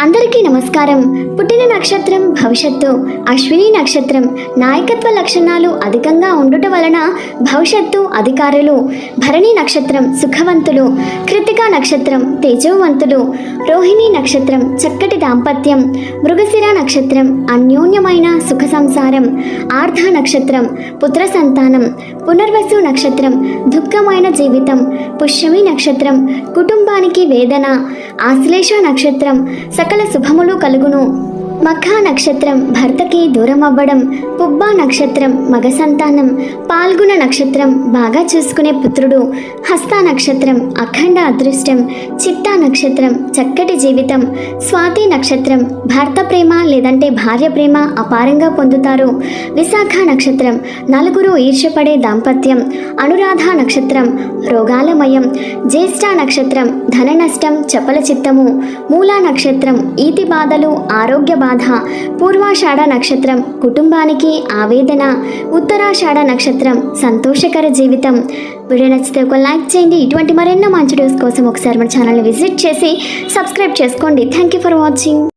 అందరికీ నమస్కారం. పుట్టిన నక్షత్రం భవిష్యత్తు. అశ్విని నక్షత్రం. నాయకత్వ లక్షణాలు అధికంగా ఉండుట వలన భవిష్యత్తు అధికారులు. భరణి నక్షత్రం సుఖవంతులు. కృతికా నక్షత్రం తేజోవంతులు. రోహిణి నక్షత్రం చక్కటి దాంపత్యం. మృగశిర నక్షత్రం అన్యోన్యమైన సుఖ సంసారం. ఆర్ధ నక్షత్రం పుత్ర సంతానం. పునర్వసు నక్షత్రం దుఃఖమైన జీవితం. పుష్యమి నక్షత్రం కుటుంబానికి వేదన. ఆశ్లేష నక్షత్రం సకల శుభములు కలుగును. మఖా నక్షత్రం భర్తకి దూరం అవ్వడం పుబ్బా నక్షత్రం మగ సంతానం పాల్గొన నక్షత్రం బాగా చూసుకునే పుత్రుడు హస్త నక్షత్రం అఖండ అదృష్టం చిత్తా నక్షత్రం చక్కటి జీవితం స్వాతి నక్షత్రం భర్త ప్రేమ లేదంటే భార్య ప్రేమ అపారంగా పొందుతారు. విశాఖ నక్షత్రం నలుగురు ఈర్ష్యపడే దాంపత్యం అనురాధ నక్షత్రం రోగాలమయం జ్యేష్ఠ నక్షత్రం ధన నష్టం చపల చిత్తము మూలా నక్షత్రం ఈతి బాధలు ఆరోగ్య బాధ పూర్వాషాఢ నక్షత్రం కుటుంబానికి ఆవేదన ఉత్తరాషాఢ నక్షత్రం సంతోషకర జీవితం. వీడియో నచ్చితే ఒక లైక్ చేయండి. ఇటువంటి మరెన్నో మంచి వీడియోస్ కోసం ఒకసారి మన ఛానల్ని విజిట్ చేసి సబ్స్క్రైబ్ చేసుకోండి. Thank you for watching